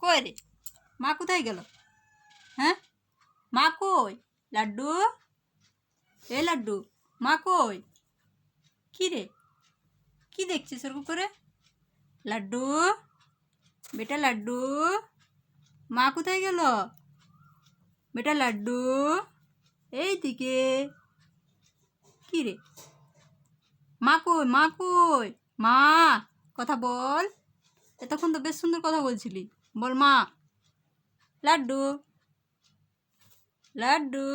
কই রে? মা কোথায় গেল? হ্যাঁ? মা কই? লাড্ডু? এ লাড্ডু, মা কই? কি রে? কি দেখছিস ওরকম করে? লাড্ডু? বেটা লাড্ডু? মা কোথায় গেল? বেটা লাড্ডু? এই দিকে। কি রে? মা কই মা কই? মা, কথা বল। এতক্ষণ তো বেশ সুন্দর কথা বলছিলি। বল মা লাড্ডু লাড্ডু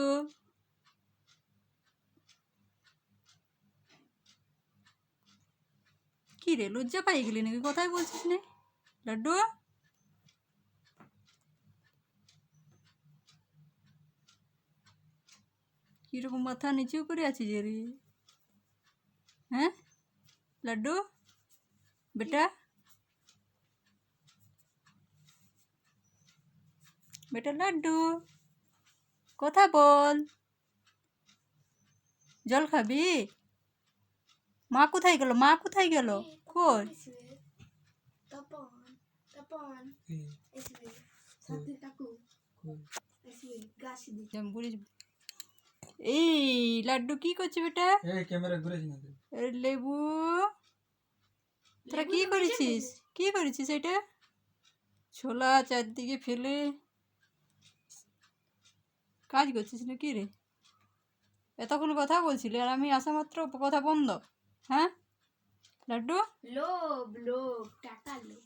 কি রে, লজ্জা পাই গেলি নাকি? কথাই বলছিস না। লাড্ডু কীরকম মাথা নিচু করে আছিস রে? হ্যাঁ? লাড্ডু বেটা? বেটা লাড্ডু। কথা বল। জল খাবি? মা কোথায় গেল? মা কোথায় গেল? কই? এই লাড্ডু কি করছে বেটা? লেবু। তোরা কি করেছিস? কি করেছিস এটা? ছোলা চারদিকে ফেলে। কাজ করছিস না কি রে? এতক্ষণ কথা বলছিলি আর আমি আসা মাত্র কথা বন্ধ হ্যাঁ? লাড্ডু? লোভ লোভ টাকা লোভ।